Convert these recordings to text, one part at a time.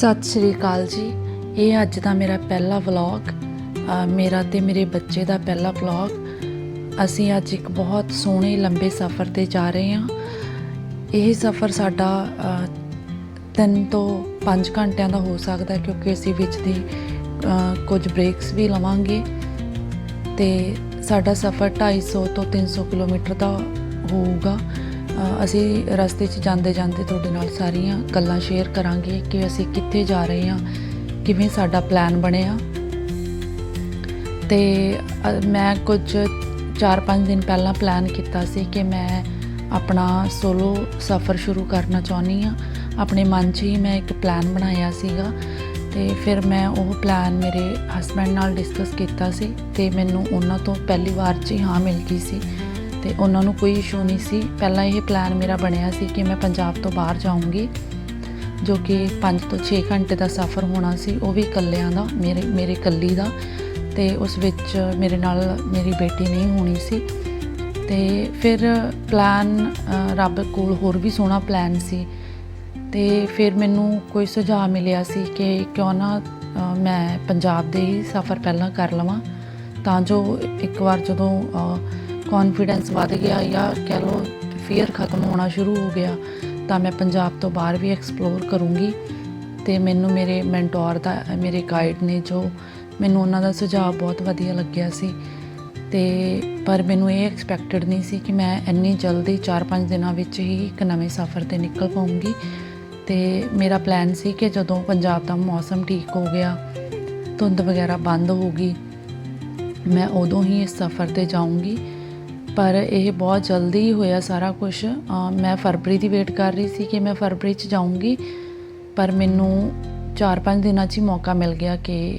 ਸਤਿ ਸ਼੍ਰੀ ਅਕਾਲ ਜੀ। ਇਹ ਅੱਜ ਦਾ ਮੇਰਾ ਪਹਿਲਾ ਵਲੌਗ ਮੇਰਾ ਤੇ ਮੇਰੇ ਬੱਚੇ ਦਾ ਪਹਿਲਾ ਵਲੌਗ ਅਸੀਂ ਅੱਜ ਇੱਕ ਬਹੁਤ ਸੋਹਣੇ ਲੰਬੇ ਸਫ਼ਰ ਤੇ ਜਾ ਰਹੇ ਹਾਂ। ਇਹ ਸਫ਼ਰ ਸਾਡਾ ਅ, ਤਿੰਨ ਤੋਂ 5 ਘੰਟਿਆਂ ਦਾ ਹੋ ਸਕਦਾ ਕਿਉਂਕਿ ਅਸੀਂ ਵਿੱਚ ਦੀ ਕੁਝ ਬ੍ਰੇਕਸ ਵੀ ਲਵਾਂਗੇ। ਤੇ ਸਾਡਾ ਸਫ਼ਰ 250 ਤੋਂ 300 ਕਿਲੋਮੀਟਰ ਦਾ ਹੋਊਗਾ। ਅਸੀਂ ਰਸਤੇ 'ਚ ਜਾਂਦੇ ਜਾਂਦੇ ਤੁਹਾਡੇ ਨਾਲ ਸਾਰੀਆਂ ਗੱਲਾਂ ਸ਼ੇਅਰ ਕਰਾਂਗੇ ਕਿ ਅਸੀਂ ਕਿੱਥੇ ਜਾ ਰਹੇ ਹਾਂ, ਕਿਵੇਂ ਸਾਡਾ ਪਲਾਨ ਬਣਿਆ। ਤੇ ਮੈਂ ਕੁਝ 4-5 ਦਿਨ ਪਹਿਲਾਂ ਪਲਾਨ ਕੀਤਾ ਸੀ ਕਿ ਮੈਂ ਆਪਣਾ ਸੋਲੋ ਸਫ਼ਰ ਸ਼ੁਰੂ ਕਰਨਾ ਚਾਹੁੰਦੀ ਹਾਂ। ਆਪਣੇ ਮਨ 'ਚ ਹੀ ਮੈਂ ਇੱਕ ਪਲਾਨ ਬਣਾਇਆ ਸੀਗਾ ਤੇ ਫਿਰ ਮੈਂ ਉਹ ਪਲਾਨ ਮੇਰੇ ਹਸਬੰਡ ਨਾਲ ਡਿਸਕਸ ਕੀਤਾ ਸੀ ਤੇ ਮੈਨੂੰ ਉਹਨਾਂ ਤੋਂ ਪਹਿਲੀ ਵਾਰ 'ਚ ਹੀ ਹਾਂ ਮਿਲ ਗਈ ਸੀ। ਤੇ ਉਹਨਾਂ ਨੂੰ ਕੋਈ ਇਸ਼ੂ ਨਹੀਂ ਸੀ। ਪਹਿਲਾਂ ਇਹ ਪਲਾਨ ਮੇਰਾ ਬਣਿਆ ਸੀ ਕਿ ਮੈਂ ਪੰਜਾਬ ਤੋਂ ਬਾਹਰ ਜਾਊਂਗੀ, ਜੋ ਕਿ 5 ਤੋਂ 6 ਘੰਟੇ ਦਾ ਸਫ਼ਰ ਹੋਣਾ ਸੀ, ਉਹ ਵੀ ਇਕੱਲਿਆਂ ਦਾ, ਮੇਰੇ ਮੇਰੇ ਇਕੱਲੀ ਦਾ। ਤੇ ਉਸ ਵਿੱਚ ਮੇਰੇ ਨਾਲ ਮੇਰੀ ਬੇਟੀ ਨਹੀਂ ਹੋਣੀ ਸੀ। ਤੇ ਫਿਰ ਪਲਾਨ ਰੱਬ ਕੋਲ ਹੋਰ ਵੀ ਸੋਹਣਾ ਪਲਾਨ ਸੀ। ਤੇ ਫਿਰ ਮੈਨੂੰ ਕੋਈ ਸੁਝਾਅ ਮਿਲਿਆ ਸੀ ਕਿ ਕਿਉਂ ਨਾ ਮੈਂ ਪੰਜਾਬ ਦੇ ਹੀ ਸਫ਼ਰ ਪਹਿਲਾਂ ਕਰ ਲਵਾਂ। ਤਾਂ ਜੋ ਇੱਕ ਵਾਰ ਜਦੋਂ ਕੌਨਫੀਡੈਂਸ ਵੱਧ ਗਿਆ ਜਾਂ ਕਹਿ ਲਓ ਫੀਅਰ ਖਤਮ ਹੋਣਾ ਸ਼ੁਰੂ ਹੋ ਗਿਆ, ਤਾਂ ਮੈਂ ਪੰਜਾਬ ਤੋਂ ਬਾਹਰ ਵੀ ਐਕਸਪਲੋਰ ਕਰੂੰਗੀ। ਤੇ ਮੈਨੂੰ ਮੇਰੇ ਮੈਂਟੋਰ ਦਾ, ਮੇਰੇ ਗਾਈਡ ਨੇ ਜੋ ਮੈਨੂੰ ਉਹਨਾਂ ਦਾ ਸੁਝਾਅ ਬਹੁਤ ਵਧੀਆ ਲੱਗਿਆ ਸੀ। ਤੇ ਪਰ ਮੈਨੂੰ ਇਹ ਐਕਸਪੈਕਟਡ ਨਹੀਂ ਸੀ ਕਿ ਮੈਂ ਇੰਨੀ ਜਲਦੀ 4-5 ਦਿਨਾਂ ਵਿੱਚ ਹੀ ਇੱਕ ਨਵੇਂ ਸਫ਼ਰ ਤੇ ਨਿਕਲ ਪਾਉਂਗੀ। ਤੇ ਮੇਰਾ ਪਲਾਨ ਸੀ ਕਿ ਜਦੋਂ ਪੰਜਾਬ ਦਾ ਮੌਸਮ ਠੀਕ ਹੋ ਗਿਆ, ਧੁੰਦ ਵਗੈਰਾ ਬੰਦ ਹੋ ਗਈ, ਮੈਂ ਉਦੋਂ ਹੀ ਇਸ ਸਫ਼ਰ ਤੇ ਜਾਊਂਗੀ। ਪਰ ਇਹ ਬਹੁਤ ਜਲਦੀ ਹੋਇਆ ਸਾਰਾ ਕੁਝ ਮੈਂ ਫਰਵਰੀ ਦੀ ਵੇਟ ਕਰ ਰਹੀ ਸੀ ਕਿ ਮੈਂ ਫਰਵਰੀ 'ਚ ਜਾਊਂਗੀ ਪਰ ਮੈਨੂੰ 4-5 ਦਿਨਾਂ 'ਚ ਹੀ ਮੌਕਾ ਮਿਲ ਗਿਆ ਕਿ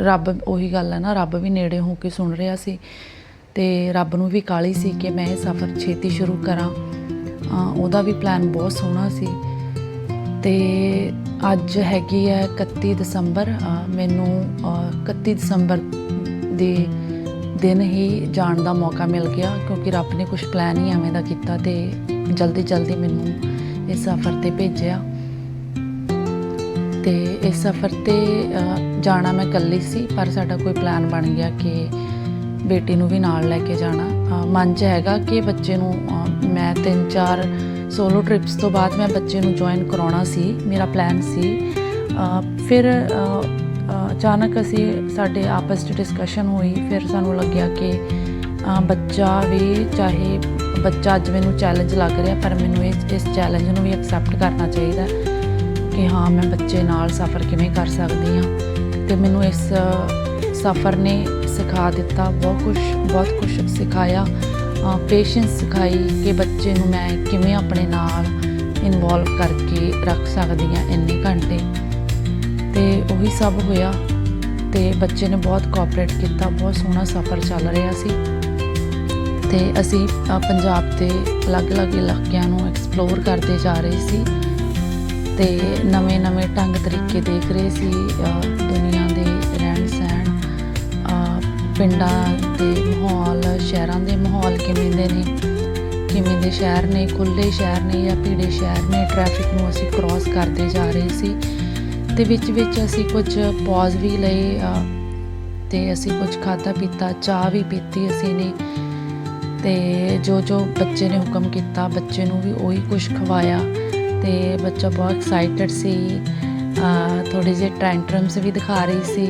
ਰੱਬ ਉਹੀ ਗੱਲ ਹੈ ਨਾ ਰੱਬ ਵੀ ਨੇੜੇ ਹੋ ਕੇ ਸੁਣ ਰਿਹਾ ਸੀ ਤੇ ਰੱਬ ਨੂੰ ਵੀ ਕਾਲੀ ਸੀ ਕਿ ਮੈਂ ਇਹ ਸਫ਼ਰ ਛੇਤੀ ਸ਼ੁਰੂ ਕਰਾਂ। ਉਹਦਾ ਵੀ ਪਲਾਨ ਬਹੁਤ ਸੋਹਣਾ ਸੀ। ਤੇ ਅੱਜ ਹੈਗੀ ਹੈ 31 ਦਸੰਬਰ ਮੈਨੂੰ ਅ, 31 ਦਸੰਬਰ ਦੇ ਦਿਨ ਹੀ ਜਾਣ ਦਾ ਮੌਕਾ ਮਿਲ ਗਿਆ ਕਿਉਂਕਿ ਰੱਬ ਨੇ ਕੁਝ ਪਲਾਨ ਹੀ ਐਵੇਂ ਦਾ ਕੀਤਾ ਤੇ ਜਲਦੀ ਜਲਦੀ ਮੈਨੂੰ ਇਸ ਸਫ਼ਰ ਤੇ ਭੇਜਿਆ। ਤੇ ਇਸ ਸਫ਼ਰ ਤੇ ਜਾਣਾ ਮੈਂ ਇਕੱਲੀ ਸੀ, ਪਰ ਸਾਡਾ ਕੋਈ ਪਲਾਨ ਬਣ ਗਿਆ ਕਿ ਬੇਟੀ ਨੂੰ ਵੀ ਨਾਲ ਲੈ ਕੇ ਜਾਣਾ। ਮਨ 'ਚ ਹੈਗਾ ਕਿ ਬੱਚੇ ਨੂੰ ਮੈਂ ਤਿੰਨ ਚਾਰ ਸੋਲੋ ਟ੍ਰਿਪਸ ਤੋਂ ਬਾਅਦ ਮੈਂ ਬੱਚੇ ਨੂੰ ਜੁਆਇਨ ਕਰਾਉਣਾ ਸੀ, ਮੇਰਾ ਪਲਾਨ ਸੀ। ਫਿਰ ਅਚਾਨਕ ਅਸੀਂ ਸਾਡੇ ਆਪਸ 'ਚ ਡਿਸਕਸ਼ਨ ਹੋਈ, ਫਿਰ ਸਾਨੂੰ ਲੱਗਿਆ ਕਿ ਬੱਚਾ ਵੀ ਚਾਹੇ ਬੱਚਾ ਅੱਜ ਮੈਨੂੰ ਚੈਲੰਜ ਲੱਗ ਰਿਹਾ, ਪਰ ਮੈਨੂੰ ਇਸ ਇਸ ਚੈਲੰਜ ਨੂੰ ਵੀ ਐਕਸੈਪਟ ਕਰਨਾ ਚਾਹੀਦਾ ਕਿ ਹਾਂ, ਮੈਂ ਬੱਚੇ ਨਾਲ ਸਫ਼ਰ ਕਿਵੇਂ ਕਰ ਸਕਦੀ ਹਾਂ। ਤੇ ਮੈਨੂੰ ਇਸ ਸਫ਼ਰ ਨੇ ਸਿਖਾ ਦਿੱਤਾ, ਬਹੁਤ ਕੁਝ ਬਹੁਤ ਕੁਝ ਸਿਖਾਇਆ। ਪੇਸ਼ੈਂਸ ਸਿਖਾਈ ਕਿ ਬੱਚੇ ਨੂੰ ਮੈਂ ਕਿਵੇਂ ਆਪਣੇ ਨਾਲ ਇਨਵੋਲਵ ਕਰਕੇ ਰੱਖ ਸਕਦੀ ਹਾਂ ਇੰਨੇ ਘੰਟੇ। ਤੇ ਉਹੀ ਸਭ ਹੋਇਆ ਤੇ ਬੱਚੇ ਨੇ ਬਹੁਤ ਕੋਆਪਰੇਟ ਕੀਤਾ, ਬਹੁਤ ਸੋਹਣਾ ਸਫ਼ਰ ਚੱਲ ਰਿਹਾ ਸੀ। ਤੇ ਅਸੀਂ ਪੰਜਾਬ ਦੇ ਅਲੱਗ-ਅਲੱਗ ਇਲਾਕਿਆਂ ਨੂੰ ਐਕਸਪਲੋਰ ਕਰਦੇ ਜਾ ਰਹੇ ਸੀ ਤੇ ਨਵੇਂ-ਨਵੇਂ ਢੰਗ ਤਰੀਕੇ ਦੇਖ ਰਹੇ ਸੀ ਦੁਨੀਆ ਦੇ ਰਹਿਣ ਸਹਿਣ ਪਿੰਡਾਂ ਦੇ ਮਾਹੌਲ, ਸ਼ਹਿਰਾਂ ਦੇ ਮਾਹੌਲ ਕਿਵੇਂ ਦੇ ਨੇ, ਕਿਵੇਂ ਦੇ ਸ਼ਹਿਰ ਨੇ ਖੁੱਲੇ ਸ਼ਹਿਰ ਨੇ ਜਾਂ ਭੀੜੇ ਸ਼ਹਿਰ ਨੇ ਟ੍ਰੈਫਿਕ ਨੂੰ ਅਸੀਂ ਕ੍ਰਾਸ ਕਰਦੇ ਜਾ ਰਹੇ ਸੀ। ਤੇ ਵਿੱਚ ਵਿੱਚ ਅਸੀਂ ਕੁਝ ਪੌਜ਼ ਵੀ ਲਏ ਅ, ਤੇ ਅਸੀਂ ਕੁਝ ਖਾਧਾ ਪੀਤਾ ਚਾਹ ਵੀ ਪੀਤੀ ਅਸੀਂ ਨੇ। ਤੇ ਜੋ ਜੋ ਬੱਚੇ ਨੇ ਹੁਕਮ ਕੀਤਾ ਬੱਚੇ ਨੂੰ ਵੀ ਉਹੀ ਕੁਝ ਖਵਾਇਆ। ਤੇ ਬੱਚਾ ਬਹੁਤ ਐਕਸਾਈਟਡ ਸੀ ਥੋੜੇ ਜਿਹੇ ਟੈਂਟਰਮਸ ਵੀ ਦਿਖਾ ਰਹੀ ਸੀ।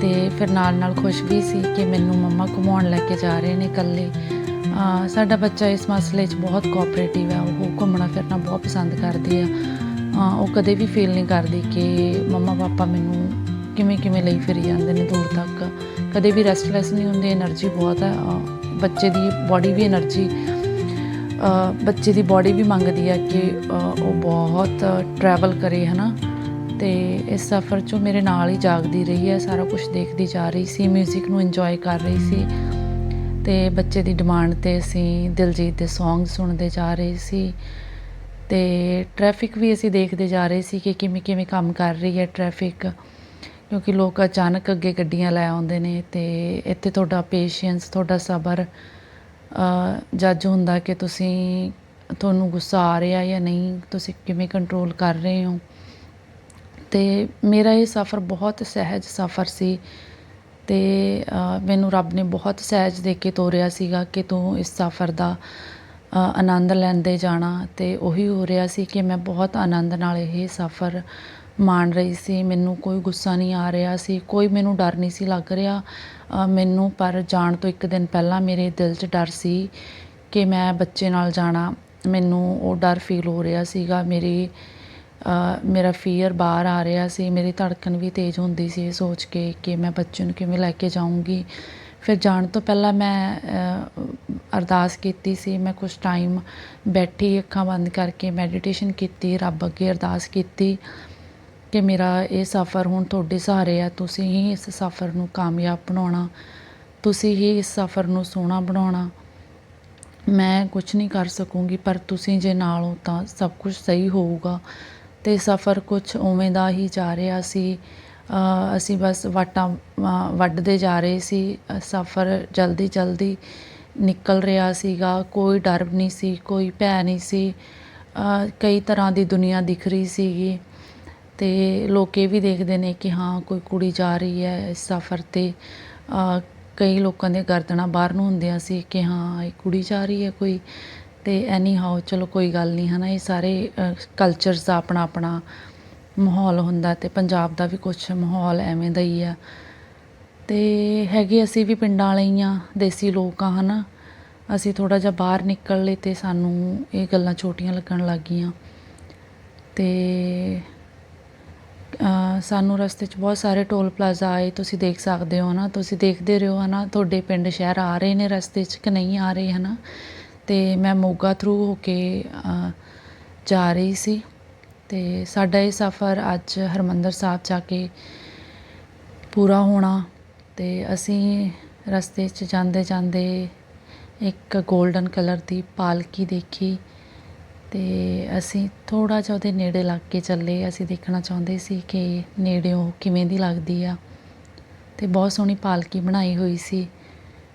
ਤੇ ਫਿਰ ਨਾਲ ਨਾਲ ਖੁਸ਼ ਵੀ ਸੀ ਕਿ ਮੈਨੂੰ ਮੰਮਾ ਘੁਮਾਉਣ ਲੈ ਕੇ ਜਾ ਰਹੇ ਨੇ ਇਕੱਲੇ। ਸਾਡਾ ਬੱਚਾ ਇਸ ਮਸਲੇ 'ਚ ਬਹੁਤ ਕੋਆਪਰੇਟਿਵ ਹੈ ਉਹ ਘੁੰਮਣਾ ਫਿਰਨਾ ਬਹੁਤ ਪਸੰਦ ਕਰਦੀ ਆ। ਉਹ ਕਦੇ ਵੀ ਫੀਲ ਨਹੀਂ ਕਰਦੀ ਕਿ ਮੰਮਾ ਪਾਪਾ ਮੈਨੂੰ ਕਿਵੇਂ ਕਿਵੇਂ ਲਈ ਫਿਰ ਜਾਂਦੇ ਨੇ ਦੂਰ ਤੱਕ। ਕਦੇ ਵੀ ਰੈਸਟਲੈਸ ਨਹੀਂ ਹੁੰਦੀ એનર્ਜੀ ਬਹੁਤ ਹੈ। ਬੱਚੇ ਦੀ ਬਾਡੀ ਵੀ એનર્ਜੀ ਬੱਚੇ ਦੀ ਬਾਡੀ ਵੀ ਮੰਗਦੀ ਹੈ ਕਿ ਉਹ ਬਹੁਤ ਟਰੈਵਲ ਕਰੇ, ਹਨਾ। ਤੇ ਇਸ ਸਫ਼ਰ 'ਚੋਂ ਮੇਰੇ ਨਾਲ ਹੀ ਜਾਗਦੀ ਰਹੀ ਹੈ, ਸਾਰਾ ਕੁਝ ਦੇਖਦੀ ਜਾ ਰਹੀ ਸੀ 뮤직 ਨੂੰ ਇੰਜੋਏ ਕਰ ਰਹੀ ਸੀ। ਤੇ ਬੱਚੇ ਦੀ ਡਿਮਾਂਡ ਤੇ ਅਸੀਂ ਦਿਲਜੀਤ ਦੇ ਸੌਂਗ ਸੁਣਦੇ ਜਾ ਰਹੇ ਸੀ। ਅਤੇ ਟਰੈਫਿਕ ਵੀ ਅਸੀਂ ਦੇਖਦੇ ਜਾ ਰਹੇ ਸੀ ਕਿ ਕਿਵੇਂ ਕਿਵੇਂ ਕੰਮ ਕਰ ਰਹੀ ਹੈ ਟਰੈਫਿਕ ਕਿਉਂਕਿ ਲੋਕ ਅਚਾਨਕ ਅੱਗੇ ਗੱਡੀਆਂ ਲੈ ਆਉਂਦੇ ਨੇ ਅਤੇ ਇੱਥੇ ਤੁਹਾਡਾ ਪੇਸ਼ੈਂਸ ਤੁਹਾਡਾ ਸਬਰ ਜੱਜ ਹੁੰਦਾ ਕਿ ਤੁਸੀਂ ਤੁਹਾਨੂੰ ਗੁੱਸਾ ਆ ਰਿਹਾ ਜਾਂ ਨਹੀਂ, ਤੁਸੀਂ ਕਿਵੇਂ ਕੰਟਰੋਲ ਕਰ ਰਹੇ ਹੋ। ਅਤੇ ਮੇਰਾ ਇਹ ਸਫ਼ਰ ਬਹੁਤ ਸਹਿਜ ਸਫ਼ਰ ਸੀ ਤੇ ਮੈਨੂੰ ਰੱਬ ਨੇ ਬਹੁਤ ਸਹਿਜ ਦੇ ਕੇ ਤੋਰਿਆ ਸੀਗਾ ਕਿ ਤੂੰ ਇਸ ਸਫ਼ਰ ਦਾ ਆਨੰਦ ਲੈਂਦੇ ਜਾਣਾ ਅਤੇ ਉਹੀ ਹੋ ਰਿਹਾ ਸੀ ਕਿ ਮੈਂ ਬਹੁਤ ਆਨੰਦ ਨਾਲ ਇਹ ਸਫ਼ਰ ਮਾਣ ਰਹੀ ਸੀ। ਮੈਨੂੰ ਕੋਈ ਗੁੱਸਾ ਨਹੀਂ ਆ ਰਿਹਾ ਸੀ, ਕੋਈ ਮੈਨੂੰ ਡਰ ਨਹੀਂ ਸੀ ਲੱਗ ਰਿਹਾ। ਮੈਨੂੰ ਪਰ ਜਾਣ ਤੋਂ ਇੱਕ ਦਿਨ ਪਹਿਲਾਂ ਮੇਰੇ ਦਿਲ 'ਚ ਡਰ ਸੀ ਕਿ ਮੈਂ ਬੱਚੇ ਨਾਲ ਜਾਣਾ। ਮੈਨੂੰ ਉਹ ਡਰ ਫੀਲ ਹੋ ਰਿਹਾ ਸੀਗਾ। ਮੇਰੀ ਮੇਰਾ ਫੀਅਰ ਬਾਹਰ ਆ ਰਿਹਾ ਸੀ। ਮੇਰੀ ਧੜਕਣ ਵੀ ਤੇਜ਼ ਹੁੰਦੀ ਸੀ ਇਹ ਸੋਚ ਕੇ ਕਿ ਮੈਂ ਬੱਚੇ ਨੂੰ ਕਿਵੇਂ ਲੈ ਕੇ ਜਾਊਂਗੀ। ਫਿਰ ਜਾਣ ਤੋਂ ਪਹਿਲਾਂ ਮੈਂ ਅਰਦਾਸ ਕੀਤੀ ਸੀ, ਮੈਂ ਕੁਝ ਟਾਈਮ ਬੈਠੀ, ਅੱਖਾਂ ਬੰਦ ਕਰਕੇ ਮੈਡੀਟੇਸ਼ਨ ਕੀਤੀ, ਰੱਬ ਅੱਗੇ ਅਰਦਾਸ ਕੀਤੀ ਕਿ ਮੇਰਾ ਇਹ ਸਫ਼ਰ ਹੁਣ ਤੁਹਾਡੇ ਸਹਾਰੇ ਆ, ਤੁਸੀਂ ਹੀ ਇਸ ਸਫ਼ਰ ਨੂੰ ਕਾਮਯਾਬ ਬਣਾਉਣਾ, ਤੁਸੀਂ ਹੀ ਇਸ ਸਫ਼ਰ ਨੂੰ ਸੋਹਣਾ ਬਣਾਉਣਾ। ਮੈਂ ਕੁਝ ਨਹੀਂ ਕਰ ਸਕੂੰਗੀ, ਪਰ ਤੁਸੀਂ ਜੇ ਨਾਲ ਹੋ ਤਾਂ ਸਭ ਕੁਝ ਸਹੀ ਹੋਊਗਾ। ਤੇ ਸਫ਼ਰ ਕੁਝ ਉਵੇਂ ਦਾ ਹੀ ਜਾ ਰਿਹਾ ਸੀ ਅਸੀਂ ਬਸ ਵਾਟਾਂ ਵੱਢਦੇ ਜਾ ਰਹੇ ਸੀ। ਸਫ਼ਰ ਜਲਦੀ ਜਲਦੀ ਨਿਕਲ ਰਿਹਾ ਸੀਗਾ। ਕੋਈ ਡਰ ਨਹੀਂ ਸੀ, ਕੋਈ ਭੈ ਨਹੀਂ ਸੀ। ਕਈ ਤਰ੍ਹਾਂ ਦੀ ਦੁਨੀਆ ਦਿਖ ਰਹੀ ਸੀਗੀ ਅਤੇ ਲੋਕ ਇਹ ਵੀ ਦੇਖਦੇ ਨੇ ਕਿ ਹਾਂ, ਕੋਈ ਕੁੜੀ ਜਾ ਰਹੀ ਹੈ ਇਸ ਸਫ਼ਰ ਤੇ। ਕਈ ਲੋਕਾਂ ਦੀਆਂ ਗਰਦਨਾਂ ਬਾਹਰ ਨੂੰ ਹੁੰਦੀਆਂ ਸੀ ਕਿ ਹਾਂ, ਇਹ ਕੁੜੀ ਜਾ ਰਹੀ ਹੈ ਕੋਈ। ਅਤੇ ਐਨੀ ਹਾਓ ਚਲੋ ਕੋਈ ਗੱਲ ਨਹੀਂ ਹੈ ਨਾ ਇਹ ਸਾਰੇ ਕਲਚਰਸ ਦਾ ਆਪਣਾ ਆਪਣਾ ਮਾਹੌਲ ਹੁੰਦਾ ਤੇ ਪੰਜਾਬ ਦਾ ਵੀ ਕੁਝ ਮਾਹੌਲ ਐਵੇਂ ਦਾ ਹੀ ਆ। ਤੇ ਹੈਗੇ ਅਸੀਂ ਵੀ ਪਿੰਡਾਂ ਵਾਲੇ ਹੀ ਆ, ਦੇਸੀ ਲੋਕ ਆ ਹਨਾ। ਅਸੀਂ ਥੋੜਾ ਜਿਹਾ ਬਾਹਰ ਨਿਕਲ ਲਏ ਤੇ ਸਾਨੂੰ ਇਹ ਗੱਲਾਂ ਛੋਟੀਆਂ ਲੱਗਣ ਲੱਗ ਗਈਆਂ। ਤੇ ਸਾਨੂੰ ਰਸਤੇ 'ਚ ਬਹੁਤ ਸਾਰੇ ਟੋਲ ਪਲਾਜ਼ਾ ਆਏ, ਤੁਸੀਂ ਦੇਖ ਸਕਦੇ ਹੋ ਨਾ ਤੁਸੀਂ ਦੇਖਦੇ ਰਹੋ ਹਨਾ, ਤੁਹਾਡੇ ਪਿੰਡ ਸ਼ਹਿਰ ਆ ਰਹੇ ਨੇ ਰਸਤੇ 'ਚ ਕਿ ਨਹੀਂ ਆ ਰਹੇ ਹਨਾ। ਤੇ ਮੈਂ ਮੋਗਾ ਥਰੂ ਹੋ ਕੇ ਜਾ ਰਹੀ ਸੀ। ਤੇ ਸਾਡਾ ਇਹ ਸਫ਼ਰ ਅੱਜ ਹਰਿਮੰਦਰ ਸਾਹਿਬ ਜਾ ਕੇ ਪੂਰਾ ਹੋਣਾ ਅਤੇ ਅਸੀਂ ਰਸਤੇ 'ਚ ਜਾਂਦੇ ਜਾਂਦੇ ਇੱਕ ਗੋਲਡਨ ਕਲਰ ਦੀ ਪਾਲਕੀ ਦੇਖੀ ਅਤੇ ਅਸੀਂ ਥੋੜ੍ਹਾ ਜਿਹਾ ਉਹਦੇ ਨੇੜੇ ਲੱਗ ਕੇ ਚੱਲੇ। ਅਸੀਂ ਦੇਖਣਾ ਚਾਹੁੰਦੇ ਸੀ ਕਿ ਨੇੜਿਓਂ ਕਿਵੇਂ ਦੀ ਲੱਗਦੀ ਆ ਅਤੇ ਬਹੁਤ ਸੋਹਣੀ ਪਾਲਕੀ ਬਣਾਈ ਹੋਈ ਸੀ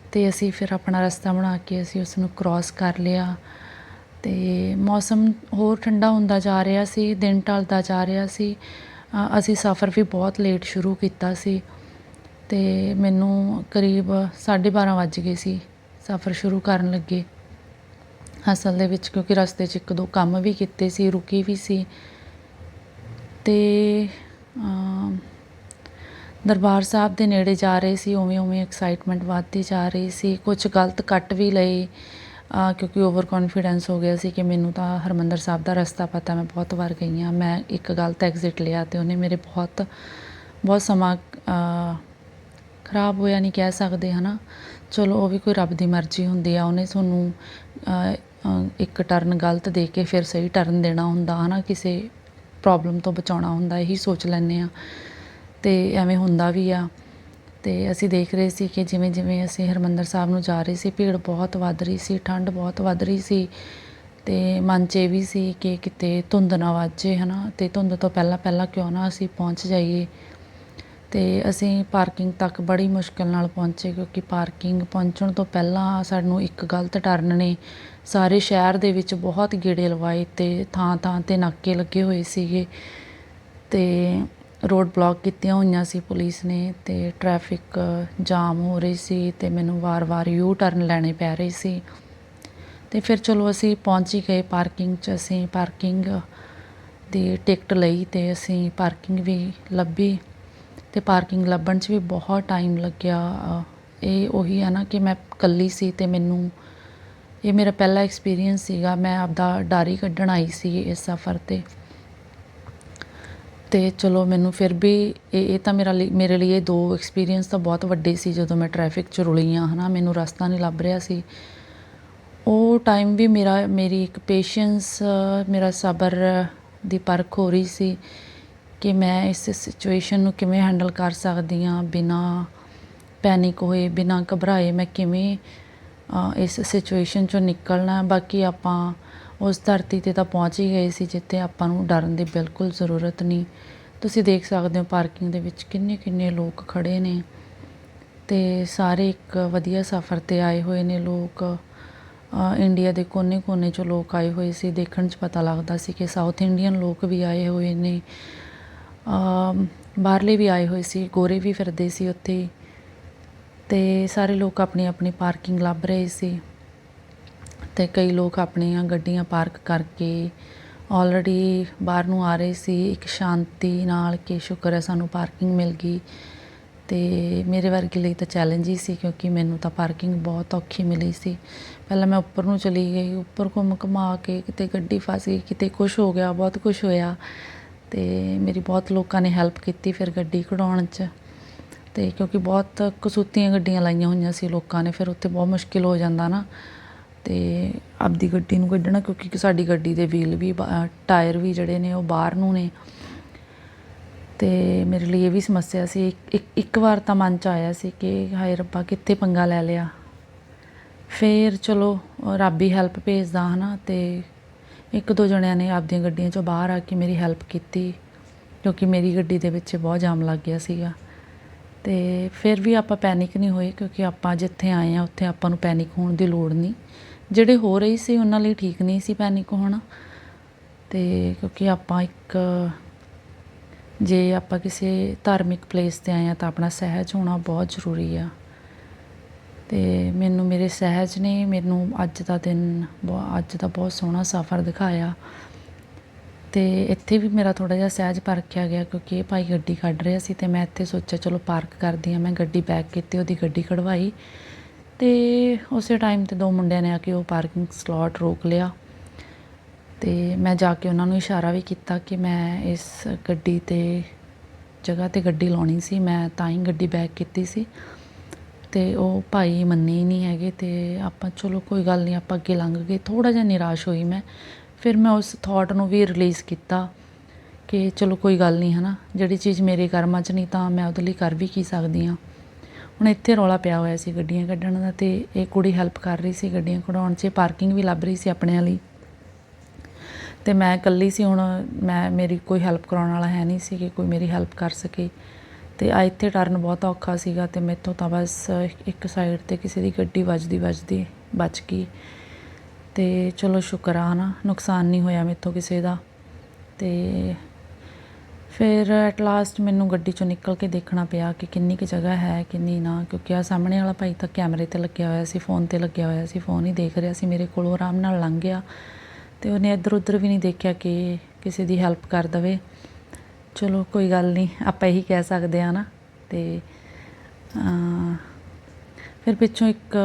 ਅਤੇ ਅਸੀਂ ਫਿਰ ਆਪਣਾ ਰਸਤਾ ਬਣਾ ਕੇ ਅਸੀਂ ਉਸ ਨੂੰ ਕ੍ਰਾਸ ਕਰ ਲਿਆ। ਤੇ ਮੌਸਮ ਹੋਰ ਠੰਡਾ ਹੁੰਦਾ ਜਾ ਰਿਹਾ ਸੀ, ਦਿਨ ਢਲਦਾ ਜਾ ਰਿਹਾ ਸੀ। ਅਸੀਂ ਸਫ਼ਰ ਵੀ ਬਹੁਤ ਲੇਟ ਸ਼ੁਰੂ ਕੀਤਾ ਸੀ ਅਤੇ ਮੈਨੂੰ ਕਰੀਬ 12:30 ਵੱਜ ਗਏ ਸੀ ਸਫ਼ਰ ਸ਼ੁਰੂ ਕਰਨ ਲੱਗੇ। ਅਸਲ ਦੇ ਵਿੱਚ ਕਿਉਂਕਿ ਰਸਤੇ 'ਚ ਇੱਕ ਦੋ ਕੰਮ ਵੀ ਕੀਤੇ ਸੀ, ਰੁਕੀ ਵੀ ਸੀ। ਅਤੇ ਦਰਬਾਰ ਸਾਹਿਬ ਦੇ ਨੇੜੇ ਜਾ ਰਹੇ ਸੀ ਉਵੇਂ ਉਵੇਂ ਐਕਸਾਈਟਮੈਂਟ ਵੱਧਦੀ ਜਾ ਰਹੀ ਸੀ। ਕੁਝ ਗਲਤ ਕੱਟ ਵੀ ਲਏ। ਕਿਉਂਕਿ ਓਵਰ ਕੌਨਫੀਡੈਂਸ ਹੋ ਗਿਆ ਸੀ ਕਿ ਮੈਨੂੰ ਤਾਂ ਹਰਮੰਦਰ ਸਾਹਿਬ ਦਾ ਰਸਤਾ ਪਤਾ, ਮੈਂ ਬਹੁਤ ਵਾਰ ਗਈ ਹਾਂ। ਮੈਂ ਇੱਕ ਗਲਤ ਐਗਜ਼ਿਟ ਲਿਆ ਤੇ ਉਹਨੇ ਮੇਰੇ ਬਹੁਤ ਬਹੁਤ ਸਮਾਂ ਖਰਾਬ ਹੋਇਆ ਨਹੀਂ ਕਹਿ ਸਕਦੇ, ਹਨਾ? ਚਲੋ, ਉਹ ਵੀ ਕੋਈ ਰੱਬ ਦੀ ਮਰਜ਼ੀ ਹੁੰਦੀ ਆ। ਉਹਨੇ ਤੁਹਾਨੂੰ ਇੱਕ ਟਰਨ ਗਲਤ ਦੇ ਕੇ ਫਿਰ ਸਹੀ ਟਰਨ ਦੇਣਾ ਹੁੰਦਾ, ਹਨਾ? ਕਿਸੇ ਪ੍ਰੋਬਲਮ ਤੋਂ ਬਚਾਉਣਾ ਹੁੰਦਾ, ਇਹੀ ਸੋਚ ਲੈਂਦੇ ਆ। ਤੇ ਐਵੇਂ ਹੁੰਦਾ ਵੀ ਆ। ਅਤੇ ਅਸੀਂ ਦੇਖ ਰਹੇ ਸੀ ਕਿ ਜਿਵੇਂ ਜਿਵੇਂ ਅਸੀਂ ਹਰਿਮੰਦਰ ਸਾਹਿਬ ਨੂੰ ਜਾ ਰਹੇ ਸੀ, ਭੀੜ ਬਹੁਤ ਵੱਧ ਰਹੀ ਸੀ, ਠੰਡ ਬਹੁਤ ਵੱਧ ਰਹੀ ਸੀ ਅਤੇ ਮਨ 'ਚ ਇਹ ਵੀ ਸੀ ਕਿ ਕਿਤੇ ਧੁੰਦ ਨਾ ਵੱਜੇ ਨਾ ਅਤੇ ਧੁੰਦ ਤੋਂ ਪਹਿਲਾਂ ਪਹਿਲਾਂ ਕਿਉਂ ਨਾ ਅਸੀਂ ਪਹੁੰਚ ਜਾਈਏ। ਅਤੇ ਅਸੀਂ ਪਾਰਕਿੰਗ ਤੱਕ ਬੜੀ ਮੁਸ਼ਕਿਲ ਨਾਲ ਪਹੁੰਚੇ ਕਿਉਂਕਿ ਪਾਰਕਿੰਗ ਪਹੁੰਚਣ ਤੋਂ ਪਹਿਲਾਂ ਸਾਨੂੰ ਇੱਕ ਗਲਤ ਟਰਨ ਨੇ। ਸਾਰੇ ਸ਼ਹਿਰ ਦੇ ਵਿੱਚ ਬਹੁਤ ਗੇੜੇ ਲਵਾਏ ਅਤੇ ਥਾਂ ਥਾਂ ਤੇ ਨਾਕੇ ਲੱਗੇ ਹੋਏ ਸੀਗੇ ਅਤੇ ਰੋਡ ਬਲੌਕ ਕੀਤੀਆਂ ਹੋਈਆਂ ਸੀ ਪੁਲਿਸ ਨੇ ਤੇ ਟ੍ਰੈਫਿਕ ਜਾਮ ਹੋ ਰਹੀ ਸੀ ਤੇ ਮੈਨੂੰ ਵਾਰ-ਵਾਰ ਯੂ ਟਰਨ ਲੈਣੇ ਪੈ ਰਹੇ ਸੀ। ਤੇ ਫਿਰ ਚਲੋ ਅਸੀਂ ਪਹੁੰਚ ਹੀ ਗਏ ਪਾਰਕਿੰਗ 'ਚ। ਅਸੀਂ ਪਾਰਕਿੰਗ ਦੀ ਟਿਕਟ ਲਈ ਤੇ ਅਸੀਂ ਪਾਰਕਿੰਗ ਵੀ ਲੱਭੀ ਤੇ ਪਾਰਕਿੰਗ ਲੱਭਣ 'ਚ ਵੀ ਬਹੁਤ ਟਾਈਮ ਲੱਗਿਆ। ਇਹ ਉਹੀ ਆ ਨਾ ਕਿ ਮੈਂ ਇਕੱਲੀ ਸੀ ਤੇ ਮੈਨੂੰ ਇਹ ਮੇਰਾ ਪਹਿਲਾ ਐਕਸਪੀਰੀਅੰਸ ਸੀਗਾ। ਮੈਂ ਆਪਦਾ ਡਾਰੀ ਕੱਢਣ ਆਈ ਸੀ ਇਸ ਸਫ਼ਰ ਤੇ। ਅਤੇ ਚਲੋ ਮੈਨੂੰ ਫਿਰ ਵੀ ਇਹ ਇਹ ਤਾਂ ਮੇਰਾ ਲਈ, ਮੇਰੇ ਲਈ ਇਹ ਦੋ ਐਕਸਪੀਰੀਅੰਸ ਤਾਂ ਬਹੁਤ ਵੱਡੇ ਸੀ ਜਦੋਂ ਮੈਂ ਟ੍ਰੈਫਿਕ 'ਚ ਰੁਲੀ ਹਾਂ ਹੈ ਨਾ ਮੈਨੂੰ ਰਸਤਾ ਨਹੀਂ ਲੱਭ ਰਿਹਾ ਸੀ। ਉਹ ਟਾਈਮ ਵੀ ਮੇਰਾ, ਮੇਰੀ ਇੱਕ ਪੇਸ਼ੈਂਸ ਮੇਰਾ ਸਬਰ ਦੀ ਪਰਖ ਹੋ ਰਹੀ ਸੀ ਕਿ ਮੈਂ ਇਸ ਸਿਚੁਏਸ਼ਨ ਨੂੰ ਕਿਵੇਂ ਹੈਂਡਲ ਕਰ ਸਕਦੀ ਹਾਂ ਬਿਨਾਂ ਪੈਨਿਕ ਹੋਏ, ਬਿਨਾਂ ਘਬਰਾਏ ਮੈਂ ਕਿਵੇਂ ਇਸ ਸਿਚੁਏਸ਼ਨ ਚੋਂ ਨਿਕਲਣਾ। ਬਾਕੀ ਆਪਾਂ ਉਸ ਧਰਤੀ ਤੇ ਤਾਂ ਪਹੁੰਚ ਹੀ ਗਏ ਸੀ, ਜਿੱਥੇ ਆਪਾਂ ਨੂੰ ਡਰਨ ਦੀ ਬਿਲਕੁਲ ਜ਼ਰੂਰਤ ਨਹੀਂ। ਤੁਸੀਂ ਦੇਖ ਸਕਦੇ ਹੋ ਪਾਰਕਿੰਗ ਦੇ ਵਿੱਚ ਕਿੰਨੇ ਕਿੰਨੇ ਲੋਕ ਖੜੇ ਨੇ ਤੇ ਸਾਰੇ ਇੱਕ ਵਧੀਆ ਸਫ਼ਰ ਤੇ ਆਏ ਹੋਏ ਨੇ ਲੋਕ। ਇੰਡੀਆ ਦੇ ਕੋਨੇ-ਕੋਨੇ ਚੋਂ ਲੋਕ ਆਏ ਹੋਏ ਸੀ। ਦੇਖਣ 'ਚ ਪਤਾ ਲੱਗਦਾ ਸੀ ਕਿ ਸਾਊਥ ਇੰਡੀਅਨ ਲੋਕ ਵੀ ਆਏ ਹੋਏ ਨੇ। ਬਾਹਰਲੇ ਵੀ ਆਏ ਹੋਏ ਸੀ, ਗੋਰੇ ਵੀ ਫਿਰਦੇ ਸੀ ਉੱਥੇ। ਤੇ ਸਾਰੇ ਲੋਕ ਆਪਣੀ ਆਪਣੀ ਪਾਰਕਿੰਗ ਲੱਭ ਰਹੇ ਸੀ। ਤੇ ਕਈ ਲੋਕ ਆਪਣੀਆਂ ਗੱਡੀਆਂ ਪਾਰਕ ਕਰਕੇ ਆਲਰੇਡੀ ਬਾਹਰ ਨੂੰ ਆ ਰਹੇ ਸੀ। ਇੱਕ ਸ਼ਾਂਤੀ ਨਾਲ ਕਿ ਸ਼ੁਕਰ ਹੈ ਸਾਨੂੰ ਪਾਰਕਿੰਗ ਮਿਲ ਗਈ। ਤੇ ਮੇਰੇ ਵਰਗੇ ਲਈ ਤਾਂ ਚੈਲੰਜ ਹੀ ਸੀ ਕਿਉਂਕਿ ਮੈਨੂੰ ਤਾਂ ਪਾਰਕਿੰਗ ਬਹੁਤ ਔਖੀ ਮਿਲੀ ਸੀ। ਪਹਿਲਾਂ ਮੈਂ ਉੱਪਰ ਨੂੰ ਚਲੀ ਗਈ, ਉੱਪਰ ਘੁੰਮ ਘੁਮਾ ਕੇ ਕਿਤੇ ਗੱਡੀ ਫਸ ਗਈ, ਕਿਤੇ ਕੁਝ ਹੋ ਗਿਆ, ਬਹੁਤ ਕੁਝ ਹੋਇਆ। ਤੇ ਮੇਰੀ ਬਹੁਤ ਲੋਕਾਂ ਨੇ ਹੈਲਪ ਕੀਤੀ ਫਿਰ ਗੱਡੀ ਕਢਾਉਣ 'ਚ। ਤੇ ਕਿਉਂਕਿ ਬਹੁਤ ਕਸੂਤੀਆਂ ਗੱਡੀਆਂ ਲਾਈਆਂ ਹੋਈਆਂ ਸੀ ਲੋਕਾਂ ਨੇ, ਫਿਰ ਉੱਥੇ ਬਹੁਤ ਮੁਸ਼ਕਿਲ ਹੋ ਜਾਂਦਾ ਨਾ। ਅਤੇ ਆਪਦੀ ਗੱਡੀ ਨੂੰ ਕੱਢਣਾ, ਕਿਉਂਕਿ ਸਾਡੀ ਗੱਡੀ ਦੇ ਵੀਲ ਵੀ ਬਾ- ਟਾਇਰ ਵੀ ਜਿਹੜੇ ਨੇ ਉਹ ਬਾਹਰ ਨੂੰ ਨੇ। ਤੇ ਮੇਰੇ ਲਈ ਇਹ ਵੀ ਸਮੱਸਿਆ ਸੀ, ਇੱਕ- ਇੱਕ ਵਾਰ ਤਾਂ ਮਨ ਚ ਆਇਆ ਸੀ ਕਿ ਹਾਏ ਰੱਬਾ, ਕਿੱਥੇ ਪੰਗਾ ਲੈ ਲਿਆ। ਫਿਰ ਚਲੋ, ਰੱਬ ਹੀ ਹੈਲਪ ਭੇਜਦਾ, ਹਨਾ, ਤੇ ਇੱਕ ਦੋ ਜਣਿਆਂ ਨੇ ਆਪਦੀਆਂ ਗੱਡੀਆਂ ਚੋਂ ਬਾਹਰ ਆ ਕੇ ਮੇਰੀ ਹੈਲਪ ਕੀਤੀ ਕਿਉਂਕਿ ਮੇਰੀ ਗੱਡੀ ਦੇ ਵਿੱਚ ਬਹੁਤ ਜਾਮ ਲੱਗ ਗਿਆ ਸੀਗਾ। ਤੇ ਫਿਰ ਵੀ ਆਪਾਂ ਪੈਨਿਕ ਨਹੀਂ ਹੋਏ, ਕਿਉਂਕਿ ਆਪਾਂ ਜਿੱਥੇ ਆਏ ਆ, ਉੱਥੇ ਆਪਾਂ ਨੂੰ ਪੈਨਿਕ ਹੋਣ ਦੀ ਲੋੜ ਨਹੀਂ। ਜਿਹੜੇ ਹੋ ਰਹੀ ਸੀ ਉਹਨਾਂ ਲਈ ਠੀਕ ਨਹੀਂ ਸੀ ਪੈਨਿਕ ਹੋਣਾ। ਤੇ ਕਿਉਂਕਿ ਆਪਾਂ ਇੱਕ, ਜੇ ਆਪਾਂ ਕਿਸੇ ਧਾਰਮਿਕ ਪਲੇਸ ਤੇ ਆਏ ਆ ਤਾਂ ਆਪਣਾ ਸਹਿਜ ਹੋਣਾ ਬਹੁਤ ਜ਼ਰੂਰੀ ਆ। ਤੇ ਮੈਨੂੰ, ਮੇਰੇ ਸਹਿਜ ਨੇ ਮੈਨੂੰ ਅੱਜ ਦਾ ਦਿਨ ਬਹੁਤ ਅੱਜ ਦਾ ਬਹੁਤ ਸੋਹਣਾ ਸਫ਼ਰ ਦਿਖਾਇਆ। ਤੇ ਇੱਥੇ ਵੀ ਮੇਰਾ ਥੋੜਾ ਜਿਹਾ ਸਹਿਜ ਪਰਖਿਆ ਗਿਆ ਕਿਉਂਕਿ ਇਹ ਭਾਈ ਗੱਡੀ ਕੱਢ ਰਿਹਾ ਸੀ ਤੇ ਮੈਂ ਇੱਥੇ ਸੋਚਿਆ, ਚਲੋ ਪਾਰਕ ਕਰਦੀ ਆ ਮੈਂ ਗੱਡੀ ਬੈਕ ਕੀਤੀ, ਉਹਦੀ ਗੱਡੀ ਕਢਵਾਈ। ਤੇ ਉਸੇ ਟਾਈਮ ਤੇ ਦੋ ਮੁੰਡਿਆਂ ਨੇ ਆ ਕੇ ਉਹ ਪਾਰਕਿੰਗ ਸਲੋਟ ਰੋਕ ਲਿਆ ਤੇ ਮੈਂ ਜਾ ਕੇ ਉਹਨਾਂ ਨੂੰ ਇਸ਼ਾਰਾ ਵੀ ਕੀਤਾ ਕਿ ਮੈਂ ਇਸ ਗੱਡੀ ਤੇ, ਜਗ੍ਹਾ ਤੇ ਗੱਡੀ ਲਾਉਣੀ ਸੀ, ਮੈਂ ਤਾਂ ਹੀ ਗੱਡੀ ਬੈਕ ਕੀਤੀ ਸੀ ਤੇ ਉਹ ਭਾਈ ਮੰਨੇ ਹੀ ਨਹੀਂ ਹੈਗੇ ਤੇ ਆਪਾਂ ਚਲੋ ਕੋਈ ਗੱਲ ਨਹੀਂ, ਆਪਾਂ ਅੱਗੇ ਲੰਘ ਗਏ ਥੋੜਾ ਜਿਹਾ ਨਿਰਾਸ਼ ਹੋਈ ਮੈਂ। ਫਿਰ ਮੈਂ ਉਸ ਥਾਟ ਨੂੰ ਵੀ ਰਿਲੀਜ਼ ਕੀਤਾ ਕਿ ਚਲੋ ਕੋਈ ਗੱਲ ਨਹੀਂ ਹਨਾ, ਜਿਹੜੀ ਚੀਜ਼ ਮੇਰੇ ਕਰਮਾਂ 'ਚ ਨਹੀਂ ਤਾਂ ਮੈਂ ਉਹਦੇ ਲਈ ਕਰ ਵੀ ਕੀ ਸਕਦੀ ਹਾਂ। ਹੁਣ ਇੱਥੇ ਰੌਲਾ ਪਿਆ ਹੋਇਆ ਸੀ ਗੱਡੀਆਂ ਕੱਢਣ ਦਾ ਤੇ ਇਹ ਕੁੜੀ ਹੈਲਪ ਕਰ ਰਹੀ ਸੀ ਗੱਡੀਆਂ ਕਢਾਉਣ 'ਚ ਪਾਰਕਿੰਗ ਵੀ ਲੱਭ ਰਹੀ ਸੀ ਆਪਣਿਆਂ ਲਈ। ਤੇ ਮੈਂ ਇਕੱਲੀ ਸੀ, ਹੁਣ ਮੈਂ, ਮੇਰੀ ਕੋਈ ਹੈਲਪ ਕਰਾਉਣ ਵਾਲਾ ਹੈ ਨਹੀਂ ਸੀ ਕਿ ਕੋਈ ਮੇਰੀ ਹੈਲਪ ਕਰ ਸਕੇ। ਤੇ ਆ ਇੱਥੇ ਟਰਨ ਬਹੁਤ ਔਖਾ ਸੀਗਾ ਤੇ ਮੈਥੋਂ ਤਾਂ ਬਸ ਇੱਕ ਸਾਈਡ ਤੇ ਕਿਸੇ ਦੀ ਗੱਡੀ ਵੱਜਦੀ ਵੱਜਦੀ ਬਚ ਗਈ। ਤੇ ਚਲੋ ਸ਼ੁਕਰ ਆ ਨਾ ਨੁਕਸਾਨ ਨਹੀਂ ਹੋਇਆ ਮੈਥੋਂ ਕਿਸੇ ਦਾ। ਤੇ ਫਿਰ ਐਟ ਲਾਸਟ ਮੈਨੂੰ ਗੱਡੀ ਚੋਂ ਨਿਕਲ ਕੇ ਦੇਖਣਾ ਪਿਆ ਕਿ ਕਿੰਨੀ ਕੁ ਜਗ੍ਹਾ ਹੈ, ਕਿੰਨੀ ਨਾ, ਕਿਉਂਕਿ ਆ ਸਾਹਮਣੇ ਵਾਲਾ ਭਾਈ ਤਾਂ ਕੈਮਰੇ ਤੇ ਲੱਗਿਆ ਹੋਇਆ ਸੀ ਫੋਨ ਤੇ ਲੱਗਿਆ ਹੋਇਆ ਸੀ ਫੋਨ ਹੀ ਦੇਖ ਰਿਹਾ ਸੀ, ਮੇਰੇ ਕੋਲੋਂ ਆਰਾਮ ਨਾਲ ਲੰਘ ਗਿਆ। ਤੇ ਉਹਨੇ ਇੱਧਰ ਉੱਧਰ ਵੀ ਨਹੀਂ ਦੇਖਿਆ ਕਿ ਕਿਸੇ ਦੀ ਹੈਲਪ ਕਰ ਦਵੇ। ਚਲੋ, ਕੋਈ ਗੱਲ ਨਹੀਂ, ਆਪਾਂ ਇਹੀ ਕਹਿ ਸਕਦੇ ਆ ਨਾ। ਤੇ ਫਿਰ ਪਿੱਛੋਂ ਇੱਕ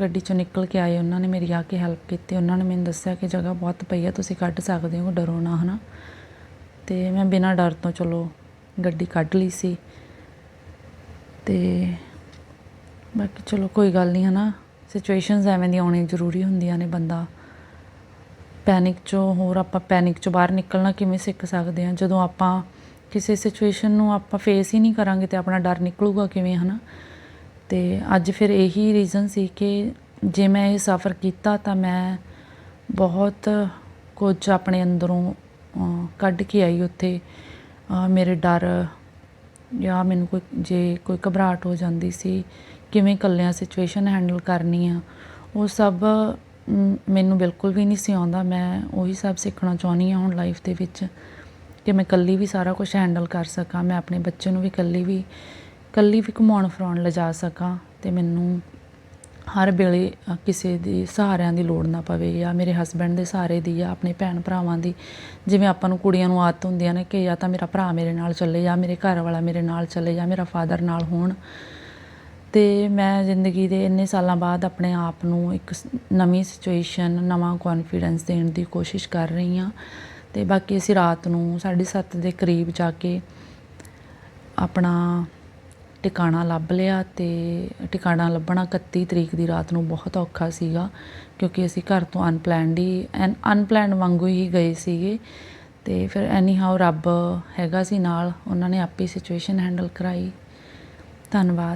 ਗੱਡੀ ਚੋਂ ਨਿਕਲ ਕੇ ਆਏ, ਉਹਨਾਂ ਨੇ ਮੇਰੀ ਆ ਕੇ ਹੈਲਪ ਕੀਤੀ। ਉਹਨਾਂ ਨੇ ਮੈਨੂੰ ਦੱਸਿਆ ਕਿ ਜਗ੍ਹਾ ਬਹੁਤ ਪਈ ਆ, ਤੁਸੀਂ ਕੱਢ ਸਕਦੇ ਹੋ, ਡਰੋ ਨਾ, ਹਨਾ? ਤੇ ਮੈਂ ਬਿਨਾਂ ਡਰ ਤੋਂ ਚਲੋ ਗੱਡੀ ਕੱਢ ਲਈ ਸੀ। ਤੇ ਬਾਕੀ ਚਲੋ ਕੋਈ ਗੱਲ ਨਹੀਂ ਹਨਾ। ਸਿਚੁਏਸ਼ਨਸ ਐਵੇਂ ਦੀਆਂ ਆਉਣੀਆਂ ਜ਼ਰੂਰੀ ਹੁੰਦੀਆਂ ਨੇ ਬੰਦਾ। ਪੈਨਿਕ ਚੋਂ ਹੋਰ ਆਪਾਂ ਪੈਨਿਕ ਚੋਂ ਬਾਹਰ ਨਿਕਲਣਾ ਕਿਵੇਂ ਸਿੱਖ ਸਕਦੇ ਹਾਂ? ਜਦੋਂ ਆਪਾਂ ਕਿਸੇ ਸਿਚੁਏਸ਼ਨ ਨੂੰ ਆਪਾਂ ਫੇਸ ਹੀ ਨਹੀਂ ਕਰਾਂਗੇ ਤੇ ਆਪਣਾ ਡਰ ਨਿਕਲੂਗਾ ਕਿਵੇਂ ਹਨਾ? ਤੇ ਅੱਜ ਫਿਰ ਇਹੀ ਰੀਜ਼ਨ ਸੀ ਕਿ ਜੇ ਮੈਂ ਇਹ ਸਫ਼ਰ ਕੀਤਾ ਤਾਂ ਮੈਂ ਬਹੁਤ ਕੁਝ ਆਪਣੇ ਅੰਦਰੋਂ ਕੱਢ ਕੇ ਆਈ ਉੱਥੇ। ਮੇਰੇ ਡਰ ਜਾਂ ਮੈਨੂੰ ਕੋਈ, ਜੇ ਕੋਈ ਘਬਰਾਹਟ ਹੋ ਜਾਂਦੀ ਸੀ, ਕਿਵੇਂ ਇਕੱਲਿਆਂ ਸਿਚੁਏਸ਼ਨ ਹੈਂਡਲ ਕਰਨੀ ਆ, ਉਹ ਸਭ ਮੈਨੂੰ ਬਿਲਕੁਲ ਵੀ ਨਹੀਂ ਸੀ ਆਉਂਦਾ। ਮੈਂ ਉਹੀ ਸਭ ਸਿੱਖਣਾ ਚਾਹੁੰਦੀ ਹਾਂ ਹੁਣ ਲਾਈਫ ਦੇ ਵਿੱਚ, ਕਿ ਮੈਂ ਇਕੱਲੀ ਵੀ ਸਾਰਾ ਕੁਝ ਹੈਂਡਲ ਕਰ ਸਕਾਂ, ਮੈਂ ਆਪਣੇ ਬੱਚੇ ਨੂੰ ਵੀ ਇਕੱਲੀ ਵੀ ਇਕੱਲੀ ਵੀ ਘੁਮਾਉਣ ਫਿਰਾਉਣ ਲਿਜਾ ਸਕਾਂ ਤੇ ਮੈਨੂੰ ਹਰ ਵੇਲੇ ਕਿਸੇ ਦੇ ਸਹਾਰਿਆਂ ਦੀ ਲੋੜ ਨਾ ਪਵੇ ਜਾਂ ਮੇਰੇ ਹਸਬੰਡ ਦੇ ਸਹਾਰੇ ਦੀ ਜਾਂ ਆਪਣੇ ਭੈਣ ਭਰਾਵਾਂ ਦੀ। ਜਿਵੇਂ ਆਪਾਂ ਨੂੰ ਕੁੜੀਆਂ ਨੂੰ ਆਦਤ ਹੁੰਦੀਆਂ ਨੇ ਕਿ ਜਾਂ ਤਾਂ ਮੇਰਾ ਭਰਾ ਮੇਰੇ ਨਾਲ ਚੱਲੇ ਜਾਂ ਮੇਰੇ ਘਰ ਵਾਲਾ ਮੇਰੇ ਨਾਲ ਚੱਲੇ ਜਾਂ ਮੇਰਾ ਫਾਦਰ ਨਾਲ ਹੋਣ। ਤੇ ਮੈਂ ਜ਼ਿੰਦਗੀ ਦੇ ਇੰਨੇ ਸਾਲਾਂ ਬਾਅਦ ਆਪਣੇ ਆਪ ਨੂੰ ਇੱਕ ਨਵੀਂ ਸਿਚੁਏਸ਼ਨ ਨਵਾਂ ਕੌਨਫੀਡੈਂਸ ਦੇਣ ਦੀ ਕੋਸ਼ਿਸ਼ ਕਰ ਰਹੀ ਹਾਂ। ਤੇ ਬਾਕੀ ਅਸੀਂ ਰਾਤ ਨੂੰ 7:30 ਦੇ ਕਰੀਬ ਜਾ ਕੇ ਆਪਣਾ ਟਿਕਾਣਾ ਲੱਭ ਲਿਆ ਤੇ ਟਿਕਾਣਾ ਲੱਭਣਾ 31 ਤਰੀਕ ਦੀ ਰਾਤ ਨੂੰ ਬਹੁਤ ਔਖਾ ਸੀਗਾ, ਕਿਉਂਕਿ ਅਸੀਂ ਘਰ ਤੋਂ ਅਨਪਲੈਨਡ ਹੀ ਅਨਪਲੈਨਡ ਵਾਂਗੂ ਹੀ ਗਏ ਸੀਗੇ। ਤੇ ਫਿਰ ਐਨੀ ਹਾਉ ਰੱਬ ਹੈਗਾ ਸੀ ਨਾਲ, ਉਹਨਾਂ ਨੇ ਆਪੇ ਸਿਚੁਏਸ਼ਨ ਹੈਂਡਲ ਕਰਾਈ। ਧੰਨਵਾਦ।